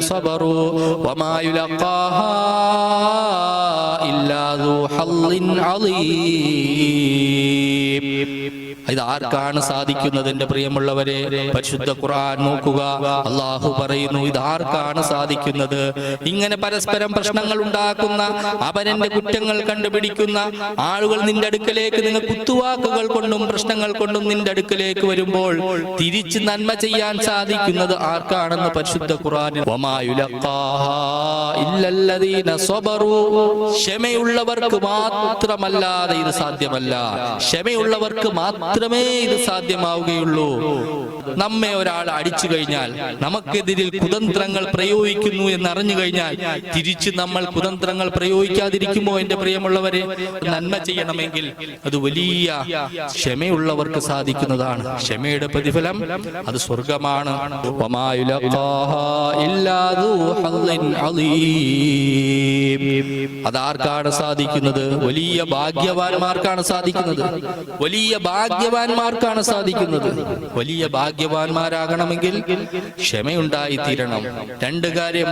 صبروا وما يلقاها إلا ذو حظ عظيم. ഇത് ആർക്കാണ് സാധിക്കുന്നത് എന്റെ പ്രിയമുള്ളവരെ? പരിശുദ്ധ ഖുർആൻ നോക്കുക. അള്ളാഹു പറയുന്നു ഇത് ആർക്കാണ് സാധിക്കുന്നത്? ഇങ്ങനെ പരസ്പരം പ്രശ്നങ്ങൾ ഉണ്ടാക്കുന്ന അവനെന്റെ കുറ്റങ്ങൾ കണ്ടുപിടിക്കുന്ന ആളുകൾ നിന്റെ അടുക്കലേക്ക് നിങ്ങൾ കുത്തുവാക്കുകൾ കൊണ്ടും പ്രശ്നങ്ങൾ കൊണ്ടും നിന്റെ അടുക്കലേക്ക് വരുമ്പോൾ തിരിച്ച് നന്മ ചെയ്യാൻ സാധിക്കുന്നത് ആർക്കാണെന്ന് പരിശുദ്ധ ഖുർആൻ ക്ഷമയുള്ളവർക്ക് മാത്രമല്ലാതെ ഇത് സാധ്യമല്ല. ക്ഷമയുള്ളവർക്ക് മാത്രമേ ഇത് സാധ്യമാവുകയുള്ളൂ. നമ്മെ ഒരാൾ അടിച്ചു കഴിഞ്ഞാൽ നമുക്കെതിരിൽ കുതന്ത്രങ്ങൾ പ്രയോഗിക്കുന്നു എന്ന് അറിഞ്ഞു കഴിഞ്ഞാൽ തിരിച്ച് നമ്മൾ കുതന്ത്രങ്ങൾ പ്രയോഗിക്കാതിരിക്കുമോ എന്റെ പ്രിയമുള്ളവരെ? നന്മ ചെയ്യണമെങ്കിൽ അത് വലിയ ക്ഷമയുള്ളവർക്ക് സാധിക്കുന്നതാണ്. ക്ഷമയുടെ പ്രതിഫലം അത് സ്വർഗമാണ് ഇല്ലാ. അതാർക്കാണ് സാധിക്കുന്നത്? വലിയ ഭാഗ്യവാന്മാർക്കാണ് സാധിക്കുന്നത്. വലിയ ഭാഗ്യവാന്മാർക്കാണ് സാധിക്കുന്നത്. വലിയ ഭാഗ്യവാന്മാരാകണമെങ്കിൽ ക്ഷമയുണ്ടായിത്തീരണം. രണ്ട് കാര്യം